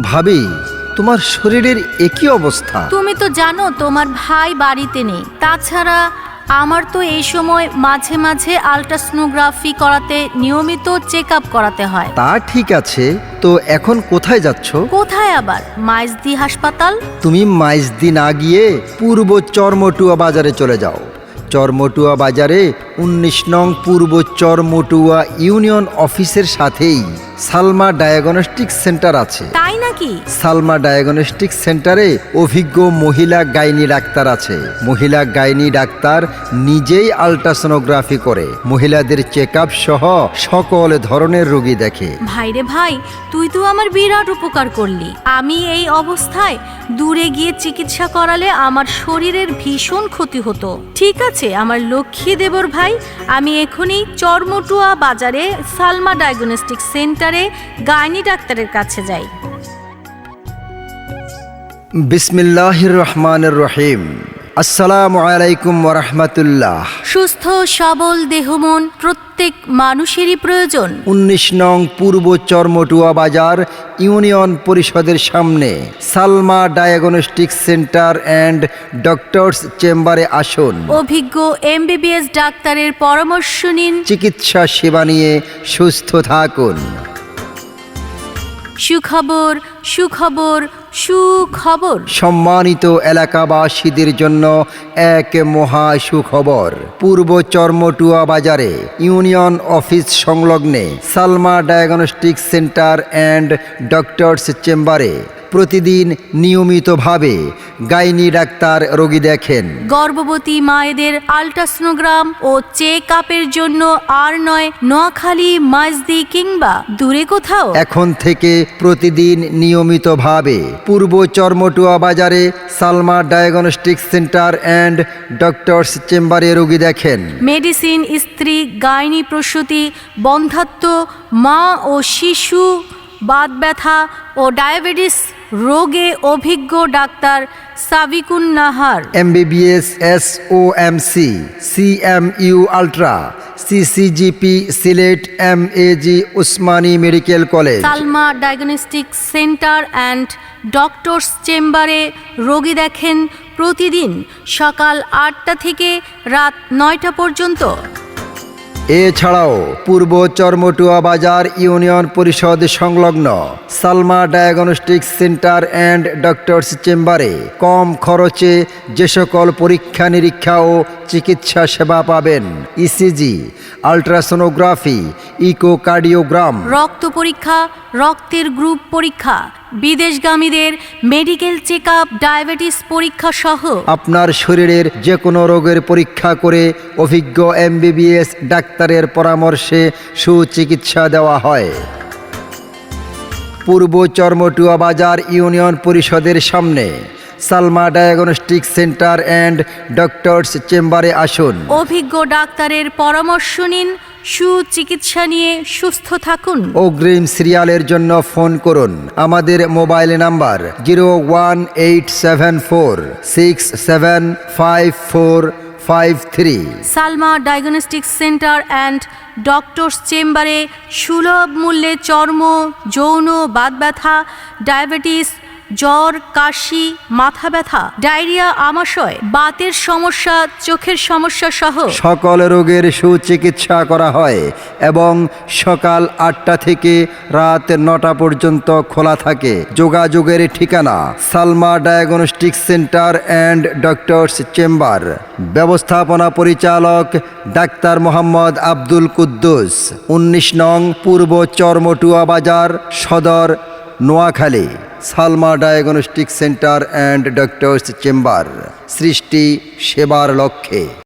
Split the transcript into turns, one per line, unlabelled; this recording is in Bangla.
ভাবি তোমার শরীরের একই অবস্থা।
তুমি তো জানো তোমার ভাই বাড়িতে নেই। তাছাড়া আমার তো এই সময় মাঝে মাঝে আলট্রাসোনোগ্রাফি করাতে নিয়মিত চেক আপ করাতে হয়।
তা ঠিক আছে তো এখন কোথায় যাচ্ছ?
কোথায় আবার? মাইজদি হাসপাতাল?
তুমি মাইজদি না গিয়ে পূর্ব চরমটুয়া বাজারে চলে যাও। চরমটুয়া বাজারে উনিশ নং পূর্ব চরমটুয়া ইউনিয়ন অফিসের সাথেই সালমা ডায়াগনস্টিক সেন্টার আছে।
তাই নাকি?
সালমা ডায়াগনস্টিক সেন্টারে অভিজ্ঞ মহিলা গাইনি ডাক্তার আছে। মহিলা গাইনি ডাক্তার নিজেই আলট্রাসোনোগ্রাফি করে। মহিলাদের চেক আপ সহ সকল ধরনের রোগী দেখে।
ভাইরে ভাই তুই তো আমার বিরাট উপকার করলি। আমি এই অবস্থায় দূরে গিয়ে চিকিৎসা করালে আমার শরীরের ভীষণ ক্ষতি হতো। ঠিক আছে আমার লক্ষ্মী দেবর ভাই আমি এখনই চরমটুয়া বাজারে সালমা ডায়াগনস্টিক সেন্টারে গাইনি ডাক্তারের কাছে যাই।
বিসমিল্লাহির রহমানির রহিম আসসালামু আলাইকুম ওরহমতুল্লাহ
সুস্থ সবল দেহমন প্রত্যেক মানুষেরই প্রয়োজন।
উনিশ নং পূর্ব চরমটুয়া বাজার ইউনিয়ন পরিষদের সামনে Salma diagnostic centre and doctors চেম্বারে আসুন।
অভিজ্ঞ এমবিবিএস ডাক্তারের পরামর্শ নিন।
চিকিৎসা সেবা নিয়ে সুস্থ থাকুন।
সুখবর সুখবর সুখবর।
সম্মানিত এলাকাবাসীদের জন্য এক মহা সুখবর। পূর্ব চর্মটুয়া বাজারে union office সংলগ্নে Salma diagnostic centre and doctors চেম্বারে প্রতিদিন নিয়মিতভাবে গাইনি ডাক্তার রোগী দেখেন।
গর্ভবতী মায়েদের আলট্রাসোনোগ্রাম ও চেক আপের জন্য আর নয় নোয়াখালী মাইজদি কিংবা দূরে কোথাও।
এখন থেকে প্রতিদিন নিয়মিতভাবে পূর্ব চর্মটুয়া বাজারে Salma diagnostic centre and doctors চেম্বারে রোগী দেখেন।
মেডিসিন স্ত্রী গাইনি প্রসূতি বন্ধাত্ম মা ও শিশু বাত ব্যথা ও ডায়াবেটিস রোগে অভিজ্ঞ doctor Sabikun Nahar.
MBBS S O M C C M U ultra CCGP Sylhet M A G Osmani medical college.
Salma diagnostic centre and doctors চেম্বারে রোগী দেখেন প্রতিদিন সকাল আটটা থেকে রাত নয়টা পর্যন্ত।
এছাড়াও পূর্ব চর্মটুয়া বাজার ইউনিয়ন পরিষদ সংলগ্ন Salma diagnostic centre and doctors চেম্বারে কম খরচে যে সকল পরীক্ষা নিরীক্ষা ও চিকিৎসা সেবা পাবেন। ইসিজি আলট্রাসোনোগ্রাফি ইকোকার্ডিওগ্রাম
রক্ত পরীক্ষা রক্তের গ্রুপ পরীক্ষা বিদেশগামীদের মেডিকেল চেক আপ ডায়াবেটিস পরীক্ষা সহ।
আপনার শরীরের যে কোনো রোগের পরীক্ষা করে অভিজ্ঞ এমবিবিএস ডাক্তারের পরামর্শে সুচিকিৎসা দেওয়া হয়। পূর্ব চর্মটুয়া বাজার ইউনিয়ন পরিষদের সামনে Salma diagnostic centre and doctors চেম্বারে আসুন।
অভিজ্ঞ ডাক্তারের পরামর্শ নিন সুচিকিৎসা নিয়ে সুস্থ থাকুন।
অগ্রিম সিরিয়ালের জন্য ফোন করুন। আমাদের mobile number zero one eight seven four six seven five four five three.
Salma diagnostic centre and doctors চেম্বারে সুলভ মূল্যে চর্ম যৌন বাত ব্যথা ডায়াবেটিস জ্বর, কাশি, মাথা ব্যথা, ডায়রিয়া, আমাশয়, বাতের সমস্যা, চোখের সমস্যা সহ
সকল রোগের সুচিকিৎসা করা হয় এবং সকাল আটটা থেকে রাত নটা পর্যন্ত খোলা থাকে। যোগাযোগের ঠিকানা Salma diagnostic centre and doctors chamber. ব্যবস্থাপনা পরিচালক ডাক্তার মোহাম্মদ আব্দুল কুদ্দুস। উনিশ নং পূর্ব চরমটুয়া বাজার, সদর Noakhali Salma diagnostic centre and doctors chamber সৃষ্টি সেবার লক্ষ্যে।